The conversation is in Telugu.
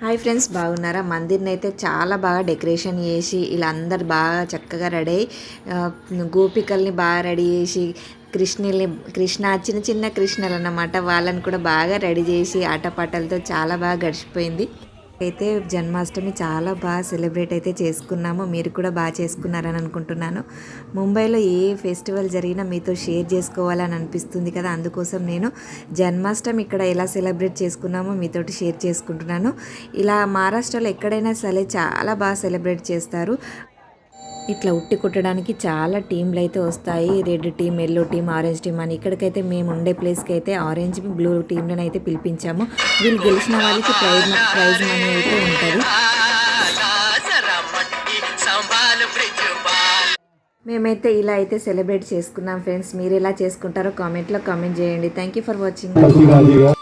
హాయ్ ఫ్రెండ్స్ బాగున్నారా? మందిర్ని అయితే చాలా బాగా డెకరేషన్ చేసి ఇలా అందరు బాగా చక్కగా రెడీ అయ్యి గోపికల్ని బాగా రెడీ చేసి కృష్ణుల్ని కృష్ణ చిన్న చిన్న కృష్ణలు అన్నమాట వాళ్ళని కూడా బాగా రెడీ చేసి ఆటపాటలతో చాలా బాగా గడిచిపోయింది. అయితే జన్మాష్టమి చాలా బాగా సెలబ్రేట్ అయితే చేసుకున్నాము. మీరు కూడా బాగా చేసుకున్నారని అనుకుంటున్నాను. ముంబైలో ఏ ఫెస్టివల్ జరిగినా మీతో షేర్ చేసుకోవాలని అనిపిస్తుంది కదా. అందుకోసం నేను జన్మాష్టమి ఇక్కడ ఎలా సెలబ్రేట్ చేసుకున్నామో మీతోటి షేర్ చేసుకుంటున్నాను. ఇలా మహారాష్ట్రలో ఎక్కడైనా సరే చాలా బాగా సెలబ్రేట్ చేస్తారు. ఇట్లా ఉట్టి కుట్టడానికి చాలా టీంలు అయితే వస్తాయి. Red team yellow team orange team అని ఇక్కడికైతే మేము ఉండే ప్లేస్కి అయితే ఆరెంజ్ బ్లూ టీంలను అయితే పిలిపించాము. వీళ్ళు గెలిచిన వాళ్ళకి ప్రైజ్ ప్రైజ్ మనీ అయితే ఉంటుంది. మేమైతే ఇలా అయితే సెలబ్రేట్ చేసుకున్నాం ఫ్రెండ్స్. మీరు ఎలా చేసుకుంటారో కామెంట్లో కామెంట్ చేయండి. Thank you for watching.